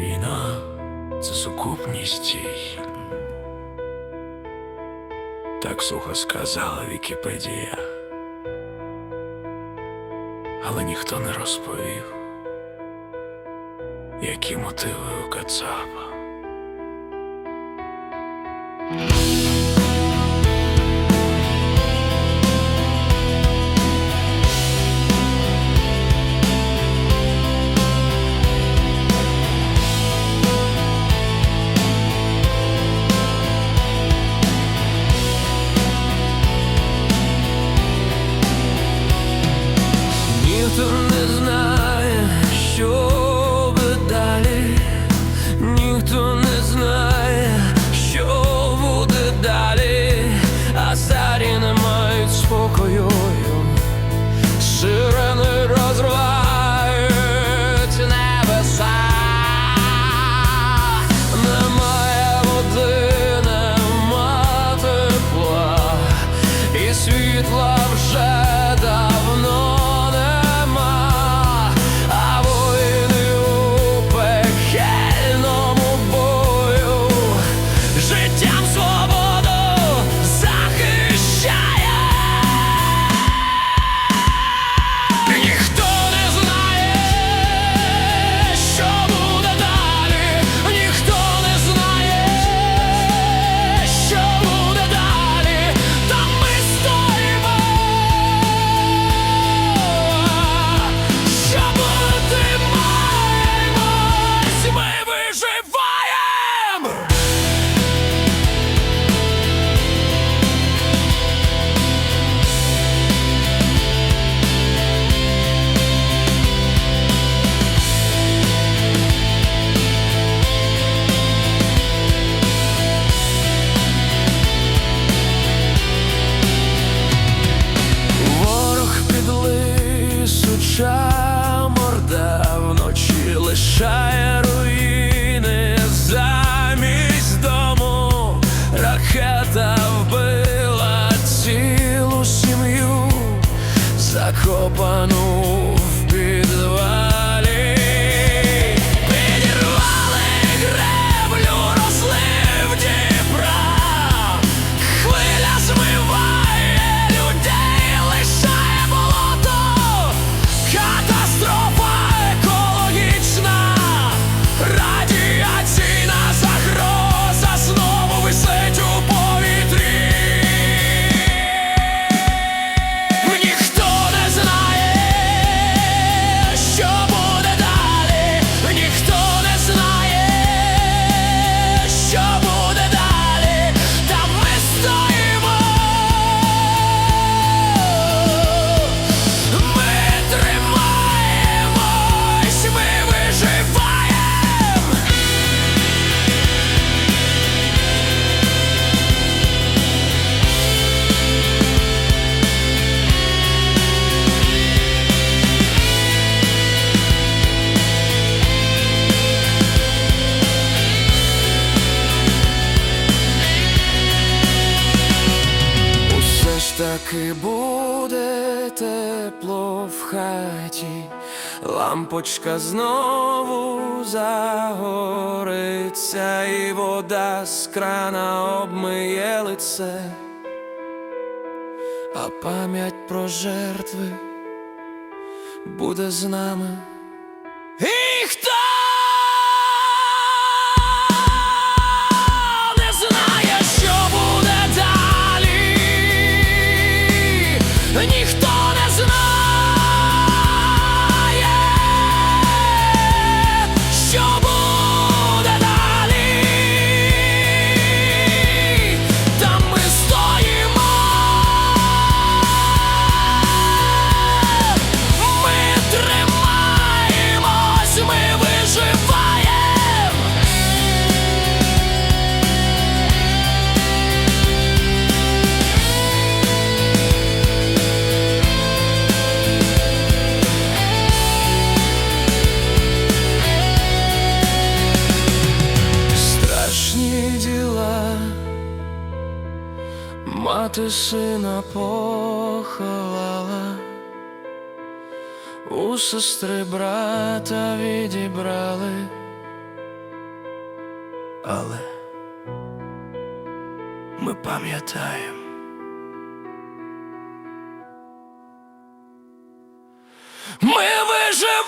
Війна це сукупність. дій. Так сухо сказала Вікіпедія, але ніхто не розповів, які мотиви у Кацапа. with love. Залишає руїни замість дому, ракета вбила цілу сім'ю, закопану в підвал. і буде тепло в хаті, лампочка знову загориться, і вода з крана обмиє лице, а пам'ять про жертви буде з нами. Мати сина поховала, у сестри брата відібрали, але ми пам'ятаємо. Ми виживаємо!